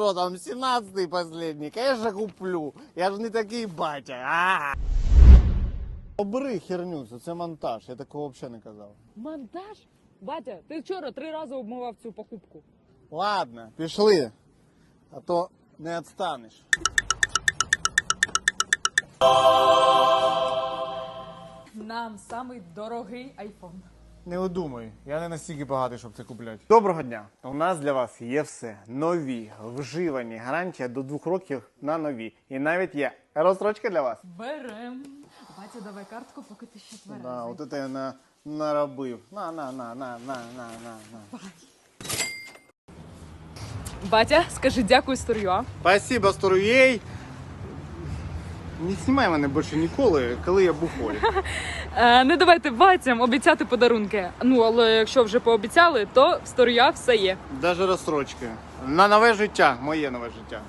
Что там, 17-й последний? Конечно, куплю. Я ж не такий батя. А! Обери херню, це, це монтаж. Я такого взагалі не казав. Монтаж? Батя, ти вчора три рази обмивав цю покупку. Ладно, пішли. А то не відстанеш. Нам самий дорогий айфон. Не удумай, я не настільки багатий, щоб це купляти. Доброго дня! У нас для вас є все. Нові, вживані, гарантія до двох років на нові. І навіть є розстрочка для вас. Берем. Батя, давай картку, поки ти ще тверезий. Да, от це я на, наробив. На, на, на, на, на, на, на, на. Батя, скажи дякую Сторюа. Спасибо, Сторуєй. Не знімай мене більше ніколи, коли я був Е, не давайте батям обіцяти подарунки. Ну, але якщо вже пообіцяли, то в Сторюа все є. Даже розстрочки. На нове життя, моє нове життя.